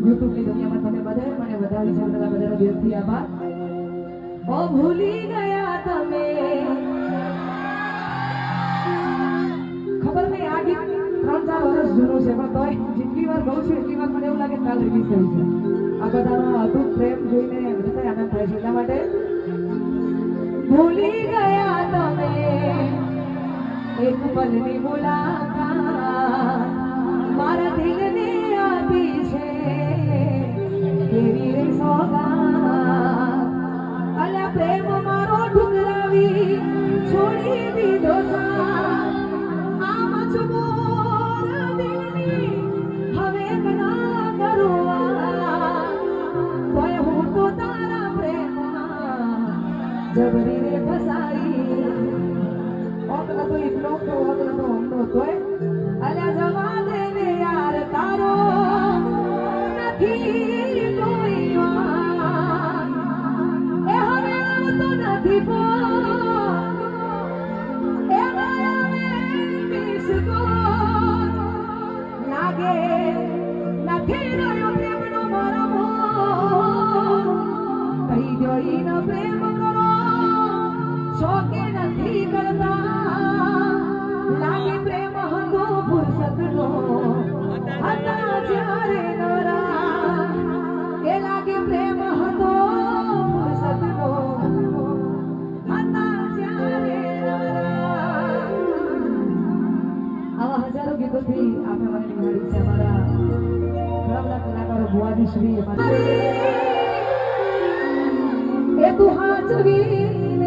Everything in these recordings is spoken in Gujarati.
યુટ્યુબની દુનિયામાં તમે બધાએ મને વધાવી છે બધા બધાનો દિલથી આભાર ઓ ભૂલી ગયા તમે ખબર નહીં, આ ગીત ત્રણ ચાર વર્ષ જૂનું છે, પણ તોય જેટલી વાર ગાઉં છું, એટલી વાર મને એવું લાગે કાલ રિલીઝ થયું છે. આ બધાનો અદભુત પ્રેમ જોઈને હૃદય આનંદ થાય છે. એટલા માટે ભૂલી ગયા તમે, એક પલની મુલાકાત મારા દિલને આપી છે. કેવી રે સોગા અલ્યા પ્રેમ મારો ઠુકરાવી છોડી દીધો સાથ. જબરી રે ફસાઈ ઓકલા તો એટલો તો ઓકલા તો હમણો તોય અલ્યા જવા દે ને યાર તારો નથી કોઈ વાંક. એ હવે આવતો નથી ફોન. એ માયાવે miss call. લાગે નથી રહ્યો પ્રેમનો મારો મોહ. કહી દો ઈનો પ્રેમ કરો છો કે નથી કરતા લાગે પ્રેમ હતો ફુરસતનો હતા જ્યારે નરા કે લાગે પ્રેમ હતો ફુરસતનો હતા જ્યારે નરા આવા હજારો ગીતોથી આપણે મને નિહાળી છે અમારા ઘણા બધા કલાકારો ભુવાજી શ્રી એ તું હાચવીને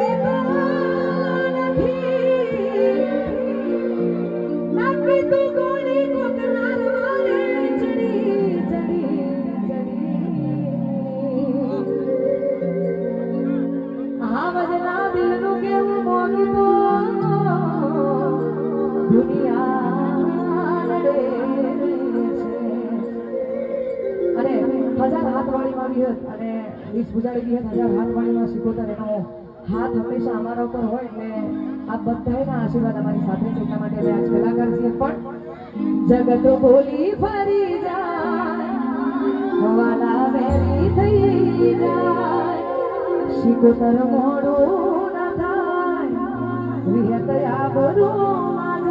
હજાર હાથવાળીમાં બી હત અને વીસ ભુજાળી બી હત હજાર હાથવાળીમાં શીખોતર એનો હાથ હંમેશા અમારા ઉપર હોય એટલે આ બધાના આશીર્વાદ અમારી સાથે છે. એટલા માટે અમે આજ કલાકાર છીએ પણ જગત બોલી ફરી જાય. વાલા વેરી થઈ જાય. શીખોતર મોડું ના થાય. વિહત આબરૂમાં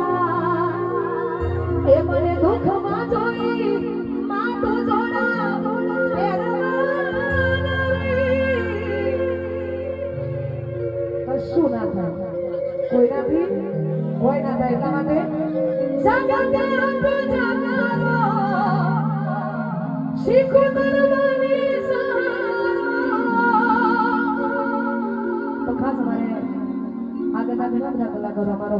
એ મને દુઃખમાં જોઈ માં તો જોડા પહેરવાના રે. કશું ના થાય કોઈનાથી કોઈ ના થાય એટલા માટે જગતે અંત જગારો શીખો તરવાની સહારો. તો ખાસ અમારે આગળના ઘણા બધા કલાકારો અમારો